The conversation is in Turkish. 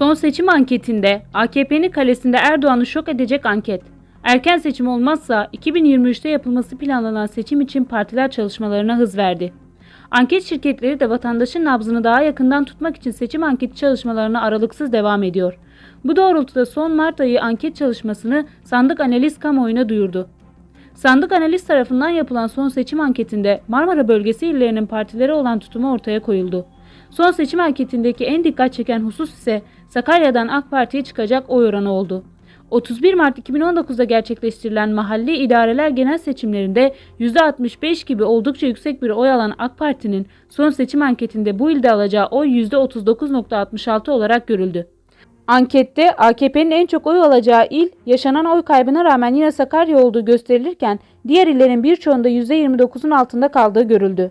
Son seçim anketinde AKP'nin kalesinde Erdoğan'ı şok edecek anket. Erken seçim olmazsa 2023'te yapılması planlanan seçim için partiler çalışmalarına hız verdi. Anket şirketleri de vatandaşın nabzını daha yakından tutmak için seçim anketi çalışmalarına aralıksız devam ediyor. Bu doğrultuda son Mart ayı anket çalışmasını sandık analiz kamuoyuna duyurdu. Sandık analiz tarafından yapılan son seçim anketinde Marmara bölgesi illerinin partilere olan tutumu ortaya koyuldu. Son seçim anketindeki en dikkat çeken husus ise Sakarya'dan AK Parti'ye çıkacak oy oranı oldu. 31 Mart 2019'da gerçekleştirilen mahalli idareler genel seçimlerinde %65 gibi oldukça yüksek bir oy alan AK Parti'nin son seçim anketinde bu ilde alacağı oy %39.66 olarak görüldü. Ankette AKP'nin en çok oy alacağı il yaşanan oy kaybına rağmen yine Sakarya olduğu gösterilirken diğer illerin birçoğunda %29'un altında kaldığı görüldü.